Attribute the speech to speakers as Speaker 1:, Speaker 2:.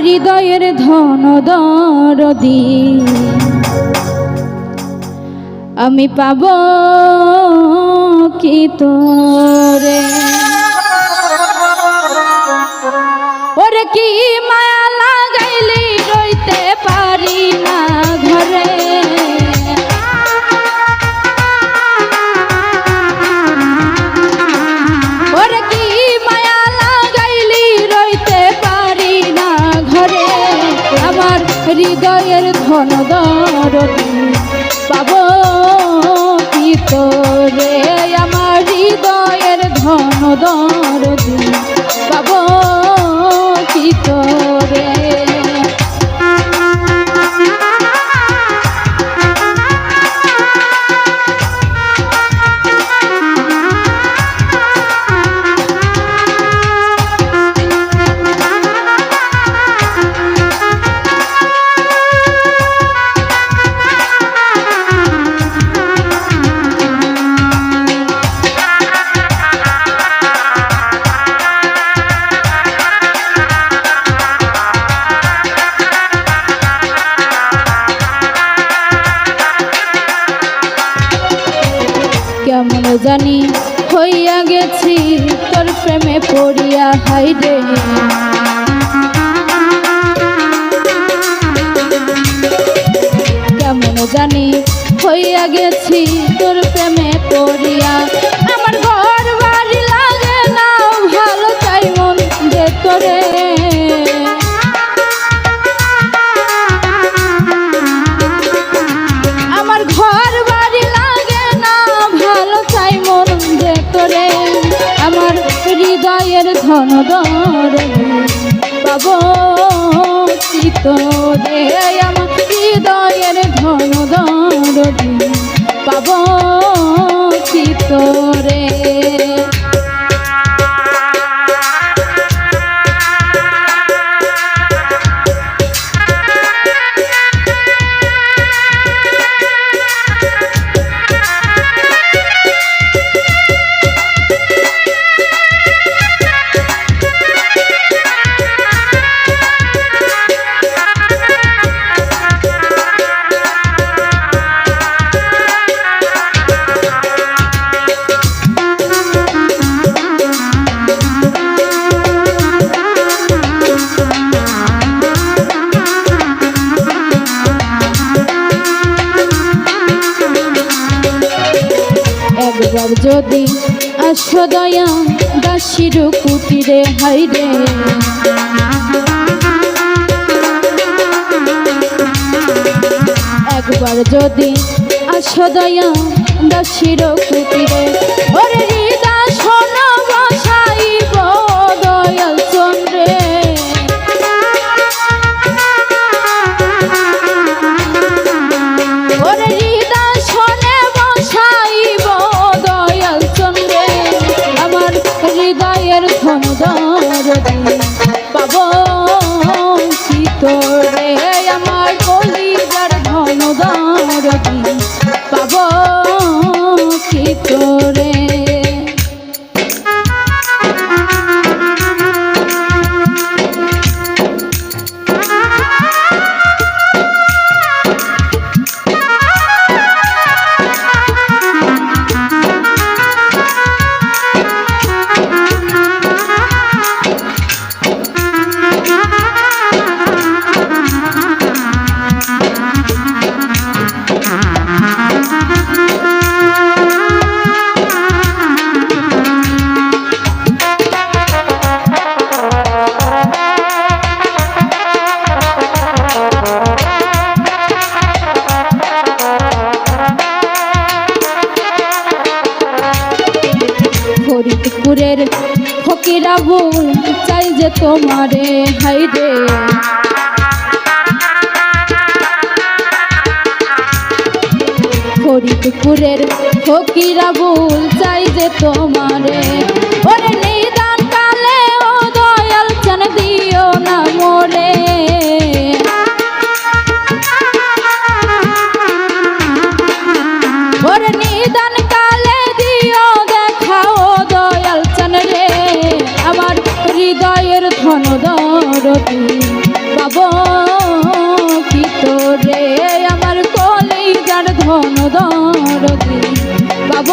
Speaker 1: হৃদয়ের ধন দরদি। আমি পাব কি তোরে? ওরে কি মায়া লাগাইলি ধন দরদি পাব কেমন জানি, হইয়া গেছি, তোর প্রেমে পড়িয়া হাই রে। কেমন জানি হইয়া গেছি, তোর প্রেমে পড়িয়া হৃদয়ের ধন পাব চিত আমার হৃদয়ের ধন পাব চিতরে তোরে একবার যদি আসদয়া দাসির কুটিরে হাইরে একবার যদি আসদয়া দাসির কুটিরে ওরে শোন বসাইব দয়াল চন্দ্রে। হৃদয়ের ধন দরদি পাব বল চাই যে তোমারে হাইরে ফরিদপুরের ফকিরা ভুল চাই যে তোমারে। ওরে মুরবি পাব কি তোরে? আমার কলিজার ধন দরদি। পাব